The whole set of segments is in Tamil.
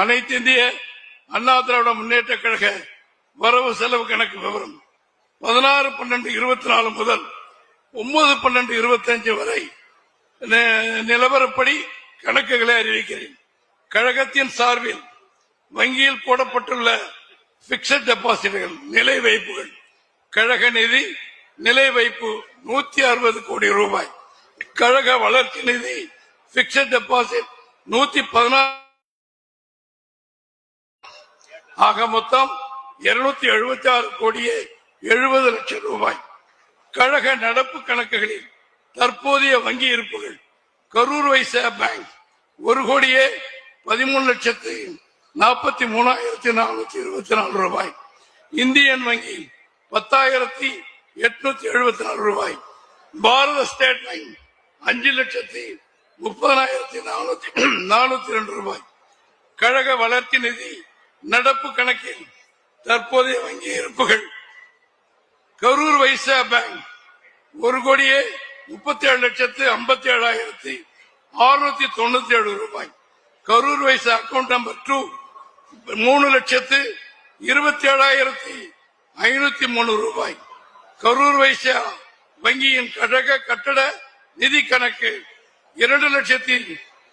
அனைத்து இந்திய அண்ணா திராவிட முன்னேற்ற கழக வரவு செலவு கணக்கு விவரம். பதினாறு பன்னெண்டு இருபத்தி நாலு முதல் ஒன்பது பன்னெண்டு இருபத்தி அஞ்சு வரை நிலவரப்படி கணக்குகளை அறிவிக்கிறேன். கழகத்தின் சார்பில் வங்கியில் போடப்பட்டுள்ள பிக்சட் டெபாசிட்கள் நிலை வைப்புகள். கழக நிதி நிலை வைப்பு நூத்தி அறுபது கோடி ரூபாய். கழக வளர்ச்சி நிதி பிக்சட் டெபாசிட் நூத்தி பதினாறு ஆக மொத்தம் இருநூத்தி எழுபத்தி ஆறு கோடியே எழுபது லட்சம் ரூபாய். கழக நடப்பு கணக்குகளில் தற்போதைய வங்கி இருப்புகள் கரூர் வைசா பேங்க் ஒரு கோடியே பதிமூணு லட்சத்து நாற்பத்தி மூணாயிரத்தி நானூத்தி இருபத்தி நாலு ரூபாய். இந்தியன் வங்கி பத்தாயிரத்தி எட்நூத்தி எழுபத்தி நாலு ரூபாய். பாரத ஸ்டேட் வங்கி அஞ்சு லட்சத்தி முப்பதாயிரத்தி நானூத்தி நானூத்தி ரெண்டு ரூபாய். கழக வளர்ச்சி நிதி நடப்பு கணக்கில் தற்போதைய வங்கி இருப்புகள். கரூர் வைசா பேங்க் ஒரு கோடியே முப்பத்தி ஏழு லட்சத்து ஐம்பத்தி ஏழாயிரத்தி அறுநூத்தி தொண்ணூத்தி ஏழு ரூபாய். Karur Vysya account number two மூணு லட்சத்து இருபத்தி ஏழாயிரத்தி ஐநூத்தி மூணு ரூபாய். கரூர் வைசா வங்கியின் கழக கட்டட நிதி கணக்கு இரண்டு லட்சத்தி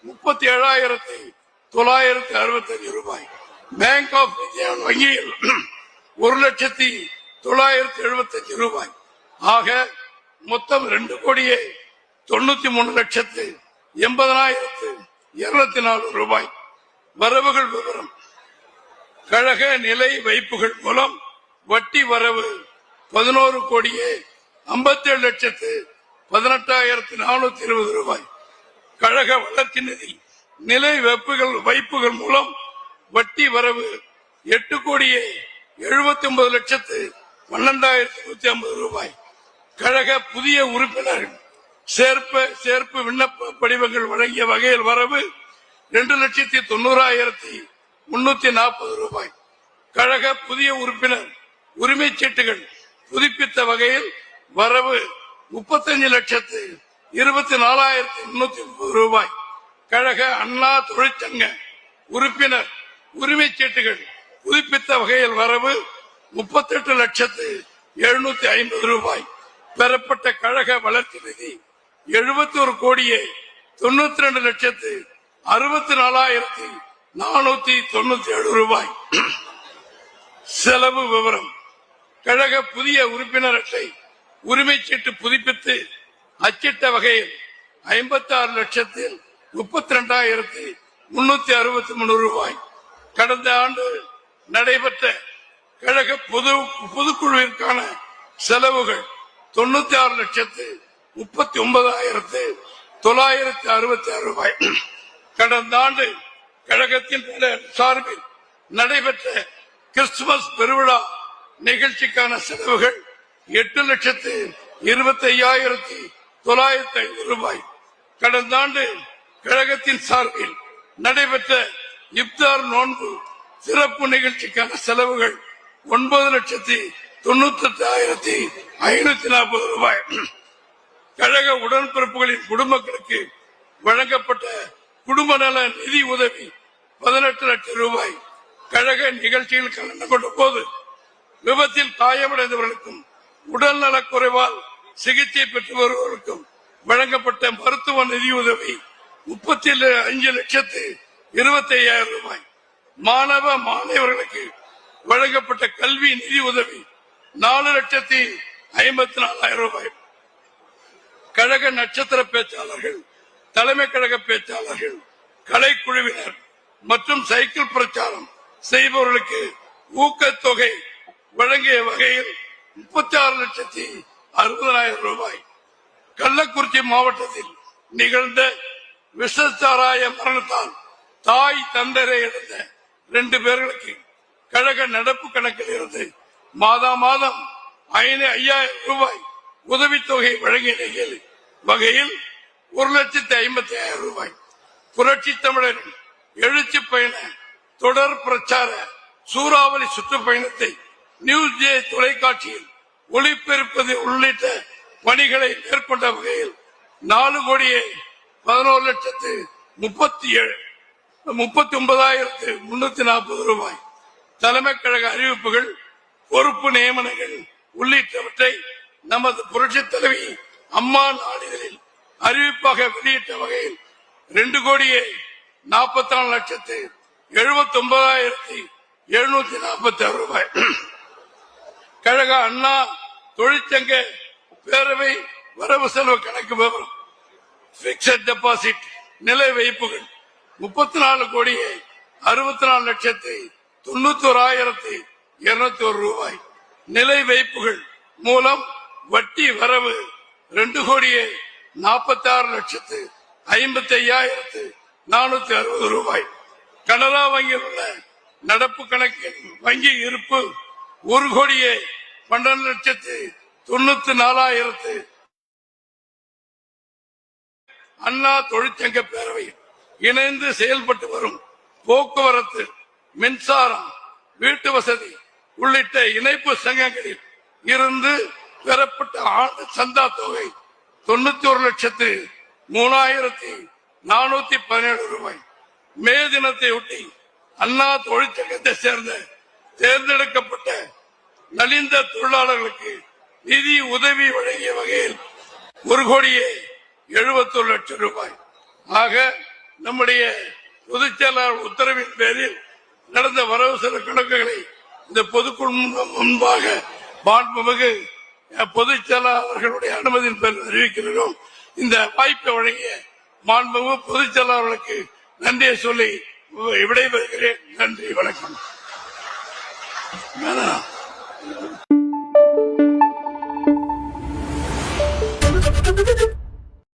முப்பத்தி ஏழாயிரத்தி தொள்ளாயிரத்தி அறுபத்தஞ்சு ரூபாய். பேங்க் ஆஃப் இந்தியா வங்கியில் ஒரு லட்சத்தி தொள்ளாயிரத்தி எழுபத்தஞ்சு ரூபாய். ஆக மொத்தம் ரெண்டு கோடியே தொண்ணூத்தி மூணு லட்சத்து எண்பதனாயிரத்து இருநூத்தி நாலு ரூபாய். வரவுகள் விவரம். கழக நிலை வைப்புகள் மூலம் வட்டி வரவு பதினோரு கோடியே ஐம்பத்தி ஏழு லட்சத்து பதினெட்டாயிரத்து நானூத்தி இருபது ரூபாய். கழக வளர்ச்சி நிதி நிலை வைப்புகள் வைப்புகள் மூலம் வட்டி வரவு எட்டு கோடியே எழுபத்தி ஒன்பது லட்சத்து பன்னெண்டாயிரத்தி நூத்தி ஐம்பது ரூபாய். கழக புதிய உறுப்பினர்கள் சேர்ப்பு சேர்ப்பு விண்ணப்ப படிவங்கள் வழங்கிய வகையில் வரவு இரண்டு லட்சத்தி தொண்ணூறாயிரத்தி முன்னூத்தி நாற்பது ரூபாய். கழக புதிய உறுப்பினர் உரிமை சீட்டுகள் புதுப்பித்த வகையில் வரவு முப்பத்தஞ்சு லட்சத்து இருபத்தி நாலாயிரத்தி முன்னூத்தி முப்பது ரூபாய். கழக அண்ணா தொழிற்சங்க உறுப்பினர் உரிமை சீட்டுகள் புதுப்பித்த வகையில் வரவு முப்பத்தெட்டு லட்சத்து எழுநூத்தி ஐம்பது ரூபாய். பெறப்பட்ட கழக வளர்ச்சி நிதி எழுபத்தி ஒரு கோடியே தொண்ணூத்தி ரெண்டு லட்சத்து அறுபத்தி நாலாயிரத்தி நானூத்தி தொண்ணூத்தி ஏழு ரூபாய். செலவு விவரம். கழக புதிய உறுப்பினர் அட்டை உரிமை சீட்டு புதுப்பித்து அச்சிட்ட வகையில் ஐம்பத்தி ஆறு லட்சத்தில் முப்பத்தி ரெண்டாயிரத்தி முன்னூத்தி அறுபத்தி மூணு ரூபாய். கடந்த ஆண்டு நடைபெற்ற கழக பொது பொதுக்குழுவிற்கான செலவுகள் தொண்ணூத்தி ஆறு லட்சத்து முப்பத்தி ஒன்பதாயிரத்து தொள்ளாயிரத்தி அறுபத்தி ஆறு ரூபாய். கடந்த ஆண்டு கழகத்தின் சார்பில் நடைபெற்ற கிறிஸ்துமஸ் பெருவிழா நிகழ்ச்சிக்கான செலவுகள் எட்டு லட்சத்து இருபத்தி ஐயாயிரத்தி தொள்ளாயிரத்தி ஐநூறு ரூபாய். கடந்த ஆண்டு கழகத்தின் சார்பில் நடைபெற்ற இப்தார் நோன்பு சிறப்பு நிகழ்ச்சிக்கான செலவுகள் ஒன்பது லட்சத்தி தொண்ணூத்தி எட்டாயிரத்தி ஐநூத்தி நாற்பது ரூபாய். கழக உடன்பிறப்புகளின் குடும்பங்களுக்கு வழங்கப்பட்ட குடும்ப நல நிதி உதவி பதினெட்டு லட்சம் ரூபாய். கழக நிகழ்ச்சியில் கலந்து கொண்ட போது விபத்தில் காயமடைந்தவர்களுக்கும் உடல் நலக் குறைவால் சிகிச்சை பெற்று வருவதற்கும் வழங்கப்பட்ட மருத்துவ நிதியுதவி முப்பத்தி அஞ்சு லட்சத்து இருபத்தி ஐயாயிரம் ரூபாய். மாணவ மாணவர்களுக்கு வழங்கப்பட்ட கல்வி நிதி உதவி நாலு லட்சத்தி ஐம்பத்தி நாலாயிரம் ரூபாய். கழக நட்சத்திர பேச்சாளர்கள் தலைமை கழக பேச்சாளர்கள் கலைக்குழுவினர் மற்றும் சைக்கிள் பிரச்சாரம் செய்பவர்களுக்கு ஊக்கத்தொகை வழங்கிய வகையில் முப்பத்தி ஆறு லட்சத்தி அறுபதாயிரம் ரூபாய். கள்ளக்குறிச்சி மாவட்டத்தில் நிகழ்ந்த விஷச்சாராய மரணத்தால் தாய் தந்தரை இழந்த ரெண்டு பேர்களுக்கு கழக நடப்பு கணக்கில் இருந்து மாதா மாதம் ஐயாயிரம் ரூபாய் உதவித்தொகை வழங்கிய நிலையில் வகையில் ஒரு லட்சத்தி ஐம்பத்தி ஆயிரம் ரூபாய். புரட்சி தமிழரின் எழுச்சி பயண தொடர் பிரச்சார சூறாவளி சுற்றுப்பயணத்தை நியூஸ் ஜே தொலைக்காட்சியில் ஒளிபெருப்பது உள்ளிட்ட பணிகளை மேற்கொண்ட வகையில் நாலு கோடியே பதினோரு லட்சத்து முப்பத்தி ஏழு முப்பத்தி ஒன்பதாயிரத்து முன்னூத்தி நாற்பது ரூபாய். தலைமை கழக அறிவிப்புகள் பொறுப்பு நியமனங்கள் உள்ளிட்டவற்றை நமது புரட்சித் தலைவி அம்மா நாளிதழில் அறிவிப்பாக வெளியிட்ட வகையில் ரெண்டு கோடியே நாற்பத்தி நாலு லட்சத்து எழுபத்தி ஒன்பதாயிரத்தி எழுநூத்தி நாற்பத்தி ஆறு ரூபாய். கழக அண்ணா தொழிற்சங்க பேரவை வரவு செலவு கணக்கு விவரம் பிக்சட் டெபாசிட் நிலை வைப்புகள். முப்பத்தி நாலு கோடியே அறுபத்தி நாலு லட்சத்தி தொண்ணூத்தி ஓராயிரத்தி இருநூத்தி ஒரு ரூபாய். நிலை வைப்புகள் மூலம் வட்டி வரவு ரெண்டு கோடியே நாற்பத்தி ஆறு லட்சத்து ஐம்பத்தி ஐயாயிரத்து நானூத்தி அறுபது ரூபாய். கனரா வங்கியில் உள்ள நடப்பு கணக்கில் வங்கி இருப்பு ஒரு கோடியே பன்னெண்டு லட்சத்து தொண்ணூத்தி நாலாயிரத்து அண்ணா தொழிற்சங்க பேரவையில். இணைந்து செயல்பட்டு வரும் போக்குவரத்து மின்சாரம் வீட்டு வசதி உள்ளிட்ட இணைப்பு சங்கங்களில் இருந்து பெறப்பட்ட ஆண்டு சந்தா தொகை தொண்ணூத்தி ஒரு லட்சத்து மூணாயிரத்தி நானூத்தி பதினேழு ரூபாய். மே தினத்தை ஒட்டி அண்ணா தொழிற்சங்கத்தை சேர்ந்த தேர்ந்தெடுக்கப்பட்ட நலிந்த தொழிலாளர்களுக்கு நிதி உதவி வழங்கிய வகையில் ஒரு கோடியே எழுபத்தொரு லட்சம் ரூபாய். ஆக நம்முடைய பொதுச் செயலாளர் உத்தரவின் பேரில் நடந்த வரவு செலவு கணக்குகளை இந்த பொதுக்குழு முன்பாக மாண்புமிகு பொதுச் செயலாளர்களுடைய அனுமதியின் பேரில் அறிவிக்கிறோம். இந்த வாய்ப்பை வழங்கிய மாண்புமிகு பொதுச் செயலாளர்களுக்கு நன்றியை சொல்லி விடைபெறுகிறேன். நன்றி வணக்கம். வேணாம்.